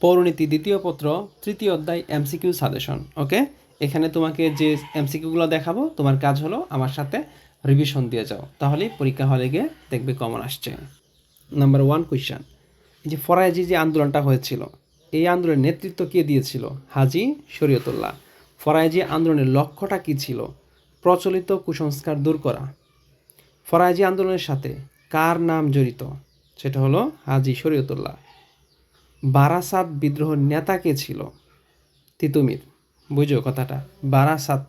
পৌরনীতি, দ্বিতীয় পত্র, তৃতীয় অধ্যায় এমসিকিউ সাজেশন ওকে এখানে তোমাকে যে এমসিকিউগুলো দেখাবো, তোমার কাজ হলো আমার সাথে রিভিশন দিয়ে যাও। তাহলে পরীক্ষা হলে গিয়ে দেখবে কমন আসছে। নাম্বার ওয়ান কোয়েশ্চেন যে ফরাজি যে আন্দোলনটা হয়েছিল, এই আন্দোলনের নেতৃত্ব কে দিয়েছিল? হাজি শরীয়তুল্লাহ। ফরাজি আন্দোলনের লক্ষ্যটা কী ছিল? প্রচলিত কুসংস্কার দূর করা। ফরাজি আন্দোলনের সাথে কার নাম জড়িত? সেটা হলো হাজি শরীয়তুল্লাহ। বারাসাত বিদ্রোহ নেতা কে ছিল? তিতুমির। বুঝো কথাটা। বারাসাত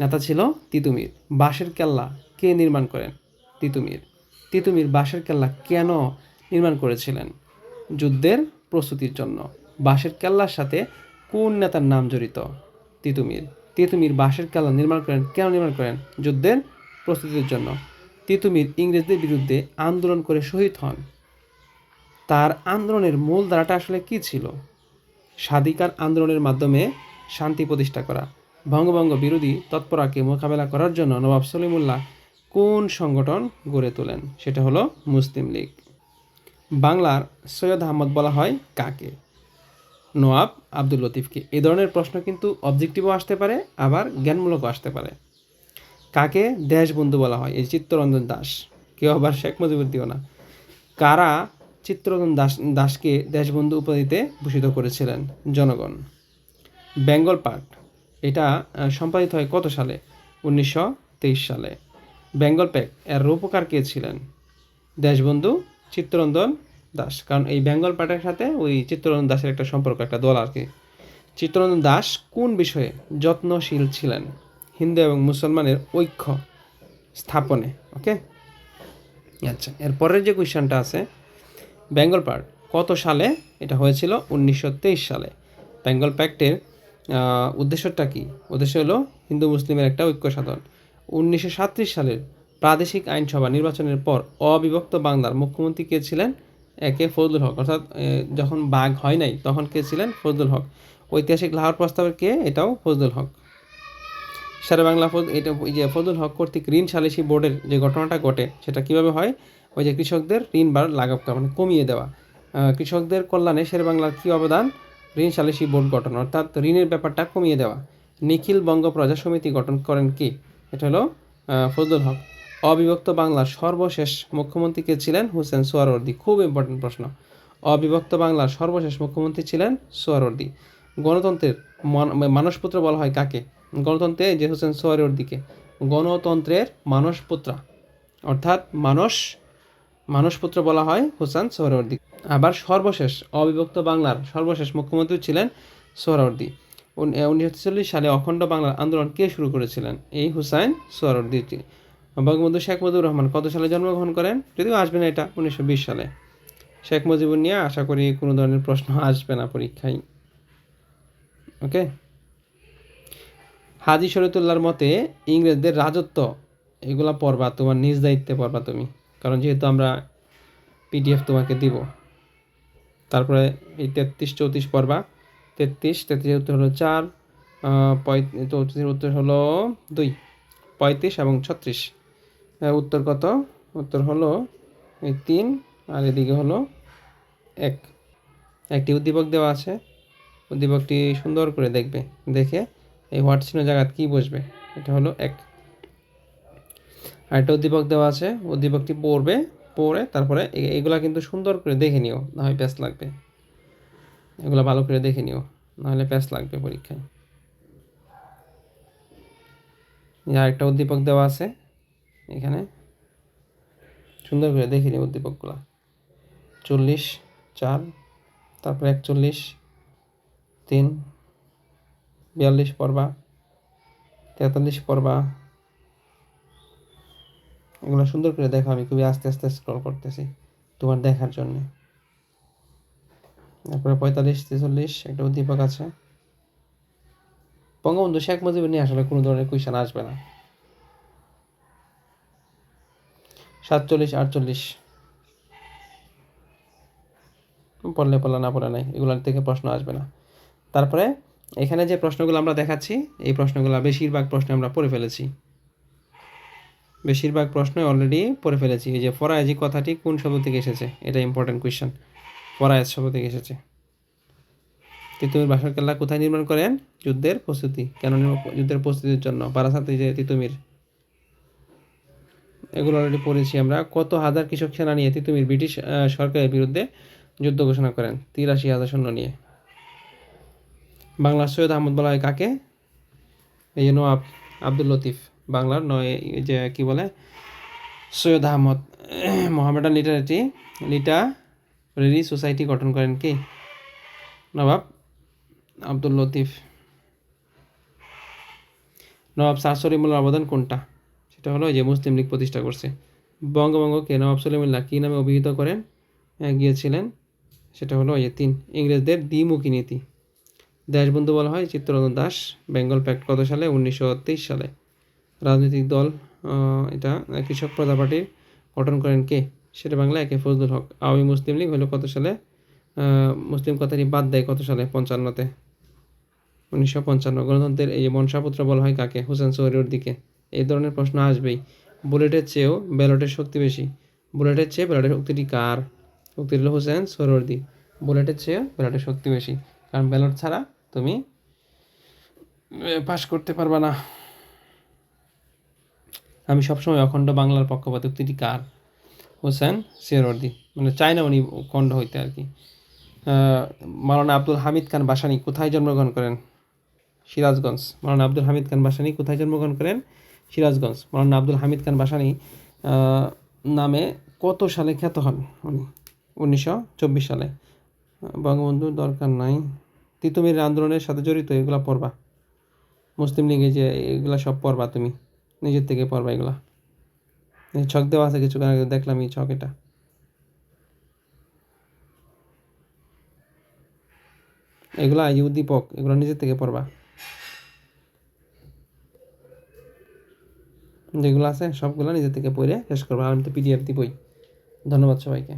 নেতা ছিল তিতুমির। বাঁশের কেল্লা কে নির্মাণ করেন? তিতুমির। তিতুমির বাঁশের কেল্লা কেন নির্মাণ করেছিলেন? যুদ্ধের প্রস্তুতির জন্য। বাঁশের কেল্লার সাথে কোন নেতার নাম জড়িত? তিতুমির। তিতুমির বাঁশের কেল্লা নির্মাণ করেন, কেন নির্মাণ করেন? যুদ্ধের প্রস্তুতির জন্য। তিতুমির ইংরেজদের বিরুদ্ধে আন্দোলন করে শহীদ হন। তার আন্দোলনের মূল ধারাটা আসলে কী ছিল? স্বাধিকার আন্দোলনের মাধ্যমে শান্তি প্রতিষ্ঠা করা, বঙ্গভঙ্গ বিরোধী তৎপরাকে মোকাবেলা করার জন্য নবাব সলিমুল্লাহ কোন সংগঠন গড়ে তোলেন? সেটা হলো মুসলিম লীগ। বাংলার সৈয়দ আহমদ বলা হয় কাকে? নোয়াব আব্দুল লতিফকে। এ ধরনের প্রশ্ন কিন্তু অবজেক্টিভও আসতে পারে, আবার জ্ঞানমূলকও আসতে পারে। কাকে? দেশবন্ধু বলা হয়। এই চিত্তরঞ্জন দাস। কেউ আবার শেখ মুজিবুদ্দিও না। কারা চিত্তরঞ্জন দাস, দাসকে দেশবন্ধু উপাধিতে ভূষিত করেছিলেন জনগণ। বেঙ্গল পার্ট, এটা সম্পাদিত হয় কত সালে? উনিশশো তেইশ সালে। বেঙ্গল প্যাক, এর রূপকার কে ছিলেন? দেশবন্ধু চিত্তরঞ্জন দাস। কারণ এই বেঙ্গল পার্টের সাথে ওই চিত্তরঞ্জন দাসের একটা সম্পর্ক, একটা দল আর কি। চিত্তরঞ্জন দাস কোন বিষয়ে যত্নশীল ছিলেন? হিন্দু এবং মুসলমানের ঐক্য স্থাপনে ওকে আচ্ছা এরপরের যে কোয়েশ্চনটা আছে বেঙ্গল পার্ট কত সালে? এটা হয়েছিল উনিশশো তেইশ সালে। বেঙ্গল প্যাক্টের উদ্দেশ্যটা কি? উদ্দেশ্য হলো হিন্দু মুসলিমের একটা ঐক্য সাধন। উনিশশো সালের প্রাদেশিক আইনসভা নির্বাচনের পর অবিভক্ত বাংলার মুখ্যমন্ত্রী কে ছিলেন? একে ফজলুল হক। অর্থাৎ যখন বাঘ হয় নাই, তখন কে ছিলেন? ফজলুল হক। ঐতিহাসিক লাহোর প্রস্তাবের কে? এটাও ফজলুল হক। সারা বাংলা ফজ, এটা যে ফজলুল হক কর্তৃক ঋণ সালিসি বোর্ডের যে ঘটনাটা ঘটে, সেটা কীভাবে হয়? ওই যে কৃষকদের ঋণ লাঘব করা মানে কমিয়ে দেওয়া। কৃষকদের কল্যাণে শের বাংলার কী অবদান? ঋণ সালিসি বোর্ড গঠন, অর্থাৎ ঋণের ব্যাপারটা কমিয়ে দেওয়া। নিখিল বঙ্গ প্রজা সমিতি গঠন করেন কি? এটা হলো ফজলুল হক। অবিভক্ত বাংলার সর্বশেষ মুখ্যমন্ত্রী কে ছিলেন? হোসেন সোয়ারওয়ার্দী। খুব ইম্পর্টেন্ট প্রশ্ন। অবিভক্ত বাংলার সর্বশেষ মুখ্যমন্ত্রী ছিলেন সোয়ারওয়ার্দী। গণতন্ত্রের মান- মানসপুত্র বলা হয় কাকে? গণতন্ত্রে যে হোসেন সোয়ারওয়ার্দীকে। গণতন্ত্রের মানসপুত্রা, অর্থাৎ মানস মানসপুত্র বলা হয় হোসেন সোহরাওয়ার্দী। আবার সর্বশেষ, অবিভক্ত বাংলার সর্বশেষ মুখ্যমন্ত্রী ছিলেন সোহরাওয়ার্দী। উনিশশো ছেচল্লিশ সালে অখণ্ড বাংলার আন্দোলন কে শুরু করেছিলেন? এই হুসাইন সোহরাওয়ার্দী বঙ্গবন্ধু শেখ মুজিবুর রহমান কত সালে জন্মগ্রহণ করেন? যদিও আসবে না এটা উনিশশো বিশ সালে। শেখ মুজিবুর নিয়ে আশা করি কোনো ধরনের প্রশ্ন আসবে না পরীক্ষায়। ওকে? হাজি শরীতুল্লাহর মতে ইংরেজদের রাজত্ব, এগুলা পড়বা, তোমার নিজ দায়িত্বে পড়বা তুমি। কারণ যেহেতু আমরা পিডিএফ তোমাকে দিব, তারপরে এই তেত্রিশ চৌত্রিশ পড়বা। তেত্রিশ তেত্রিশ উত্তর হলো চার চৌত্রিশের উত্তর হলো দুই, পঁয়ত্রিশ এবং ছত্রিশ। উত্তর কত? উত্তর হলো এই তিন, আর এদিকে হলো এক। একটি উদ্দীপক দেওয়া আছে, উদ্দীপকটি সুন্দর করে দেখবে, দেখে এই হোয়াট চিহ্ন জায়গায় কী বসবে, এটা হলো এক। আর একটা উদ্দীপক দেওয়া আছে, উদ্দীপকটি পড়বে, পড়ে তারপরে এগুলা কিন্তু সুন্দর করে দেখে নিও, না হয় প্যাস লাগবে। এগুলো ভালো করে দেখে নিও নাহলে প্যাস লাগবে পরীক্ষায়। আরেকটা উদ্দীপক দেওয়া আছে, এখানে। সুন্দর করে দেখে নিও উদ্দীপকগুলো। চল্লিশ, চার, তারপরে একচল্লিশ, তিন, বিয়াল্লিশ পড়বা, তেতাল্লিশ পড়বা এগুলো সুন্দর করে দেখো, আমি খুবই আস্তে আস্তে স্ক্রল করতেছি তোমার দেখার জন্য। তারপরে পঁয়তাল্লিশ, তেচল্লিশ, একটা উদ্দীপক আছে। বঙ্গবন্ধু শেখ মুজিবুর নিয়ে আসলে কোনো ধরনের কুইশন আসবে না। সাতচল্লিশ, আটচল্লিশ। পড়লে পড়লে না পড়ে নাই, এগুলোর থেকে প্রশ্ন আসবে না। তারপরে এখানে যে প্রশ্নগুলো আমরা দেখাচ্ছি, এই প্রশ্নগুলো বেশিরভাগ প্রশ্ন আমরা পড়ে ফেলেছি। বেশিরভাগ প্রশ্ন অলরেডি পড়ে ফেলেছি। এই যে ফরায়াজি কথাটি কোন শব্দ থেকে এসেছে? এটা ইম্পর্টেন্ট কোয়েশ্চেন ফরায়াজ শব্দ থেকে এসেছে। তিতুমির বাসর কেল্লা কোথায় নির্মাণ করেন? যুদ্ধের প্রস্তুতি। কেন যুদ্ধের প্রস্তুতির জন্য। বারাসাতে যে তিতুমির। এগুলো অলরেডি পড়েছি আমরা। কত হাজার কৃষক সেনা নিয়ে তিতুমির ব্রিটিশ সরকারের বিরুদ্ধে যুদ্ধ ঘোষণা করেন? তিরাশি হাজার সৈন্য নিয়ে। বাংলার সৈয়দ আহমদ বলা হয় কাকে? এই নবাব আব্দুল লতিফ। বাংলার নয় যে কি বলে, Syed Ahmad Mohammedan literati literary society গঠন করেন কি? নবাব আব্দুল লতিফ। নবাব স্যার সলিমুল্লার অবদান কোনটা? সেটা হলো যে মুসলিম লীগ প্রতিষ্ঠা করছে। বঙ্গভঙ্গকে নবাব সলিমুল্লাহ কী নামে অভিহিত করেন? গিয়েছিলেন। সেটা হলো যে তিন ইংরেজদের দ্বিমুখী নীতি। দেশবন্ধু বলা হয় চিত্তরঞ্জন দাস, বেঙ্গল প্যাক্ট কত সালে? উনিশশো তেইশ সালে। রাজনৈতিক দল এটা কৃষক প্রজা পার্টির গঠন করেন কে? সেটা বাংলা একে ফজলুল হক। আওয়ামী মুসলিম লীগ হলো কত সালে? মুসলিম কথাটি বাদ দেয় কত সালে? পঞ্চান্নতে। উনিশশো পঞ্চান্ন। গণতন্ত্রের এই যে বংশাপুত্র বলা হয় কাকে? হোসেন সোহরির দিকে। এই ধরনের প্রশ্ন আসবেই। বুলেটের চেয়েও ব্যালটের শক্তি বেশি। বুলেটের চেয়ে ব্যালটের শক্তিটি কার? শক্তি হলো হোসেন সোহরওয়ার্দী বুলেটের চেয়েও ব্যালটের শক্তি বেশি। কারণ ব্যালট ছাড়া তুমি পাশ করতে পারবা না। আমি সবসময় অখণ্ড বাংলার পক্ষপাত, উক্তিটি কার? হোসেন সিরওয়ার্দী মানে চায় না উনি খণ্ড হইতে আর কি। মাওলানা আব্দুল হামিদ খান বাসানি কোথায় জন্মগ্রহণ করেন? সিরাজগঞ্জ। মাওলানা আব্দুল হামিদ খান বাসানি কোথায় জন্মগ্রহণ করেন? সিরাজগঞ্জ। মাওলানা আব্দুল হামিদ খান বাসানি নামে কত সালে খ্যাত হন উনি? উনিশশো চব্বিশ সালে। বঙ্গবন্ধুর দরকার নাই। তিতুমির আন্দোলনের সাথে জড়িত, এগুলা পড়বা। মুসলিম লীগে যে এগুলা সব পড়বা তুমি। নিজের থেকে পড়বা এগুলা। ছক দেওয়া আছে কিছু আগে, দেখলাম এই ছক এটা। এগুলা এই উদ্দীপক, এগুলো নিজের থেকে পড়বা। যেগুলো আছে সবগুলো নিজের থেকে পড়ে শেষ করবা। আমি তো পিডিএফ দিবই। ধন্যবাদ সবাইকে।